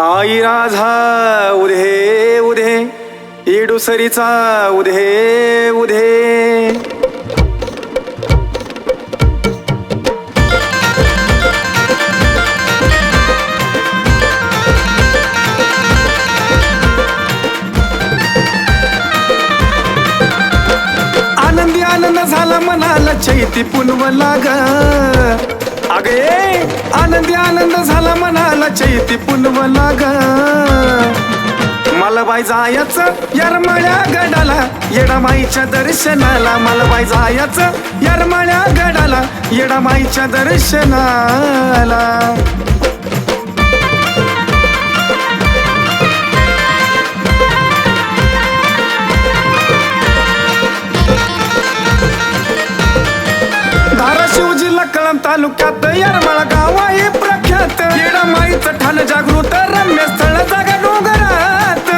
आई राधा उधे उधे. इडुसरीचा उधे उधे. आनंदी आनंद झाला मनाला चैती पुनव लाग अगे आनंदी आनंद झाला मनाला चैती पुनव ग. मला बाई जायचं यरमाळ्या गडाला येडामाईच्या दर्शनाला. मला बाई जायचं यरमाळ्या गडाला येडामाईच्या दर्शनाला. तालुक्यात येरमाळा गाव आहे प्रख्यात. येडामाईचं ठाण जागृत रम्य स्थळ जागा डोंगरात.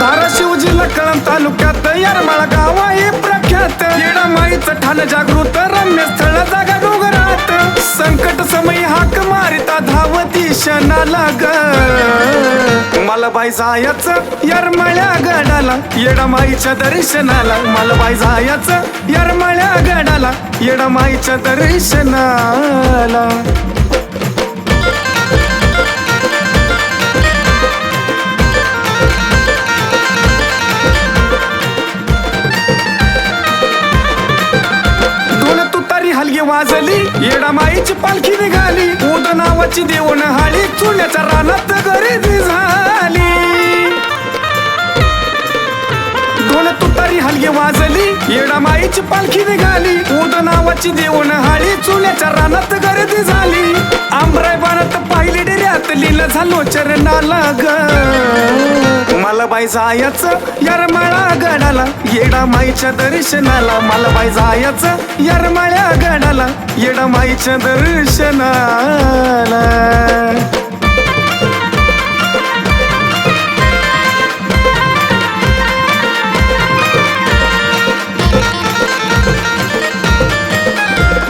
धाराशिव जिल्हा कळंब तालुक्यात येरमाळा गाव आहे प्रख्यात. येडामाईचं ठाण जागृत रम्य स्थळ जागा डोंगरात संकट समय हाक मारिता धावती क्षणाला ग. मला बाई जायचं यरमळ्या गडाला येडामाईच्या दर्शनाला. मला बाई जायचं यरमळ्या गडाला येडामाईच्या दर्शनाला. वाजली. येडामाईची पालखी निघाली. उद नावाची देऊन हाळी चुल्याच्या रानात गर्दी झाली. ढोल तुतारी हलगी वाजली. येडामाईची पालखी निघाली. उद नावाची देऊन हाळी चुल्याच्या रानात गर्दी झाली. आंबराय बाणात पाहिली डेऱ्यात लिहिलं झालो चरणाला ग. मला बाई जायचं यरमाळा गडाला. येडामाईच्या दर्शनाला मला बाई जायचं यरमाळ्या गडाला. येडामाईच्या दर्शनाला.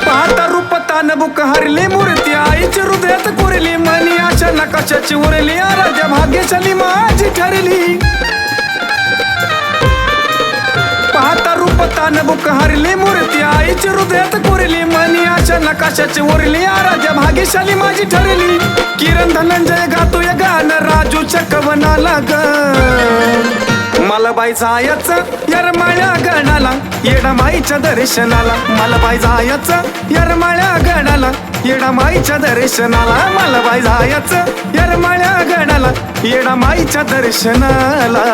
पाहता कान बुक हरली मूर्ती आईची हृदयात कुरली मनी आशा नकाशाची उरली आराध्या भाग्यशाली माझी ठरली. पाहता रूप तान बुक हरली मूर्ती आईची हृदयात कुरली मनी आशा नकाशाची उरली आराध्या भाग्यशाली माझी ठरली. किरण धनंजय गातोय गाणं राजू कवनाला ग. मला बाई जायचं यरमाळ्या गणाला येडामाईच्या दर्शनाला. मला बाई जायचं यरमाळ्या गणाला येडामाईच्या दर्शनाला. मला बाई जायचं यरमाळ्या गणाला येडामाईच्या दर्शनाला.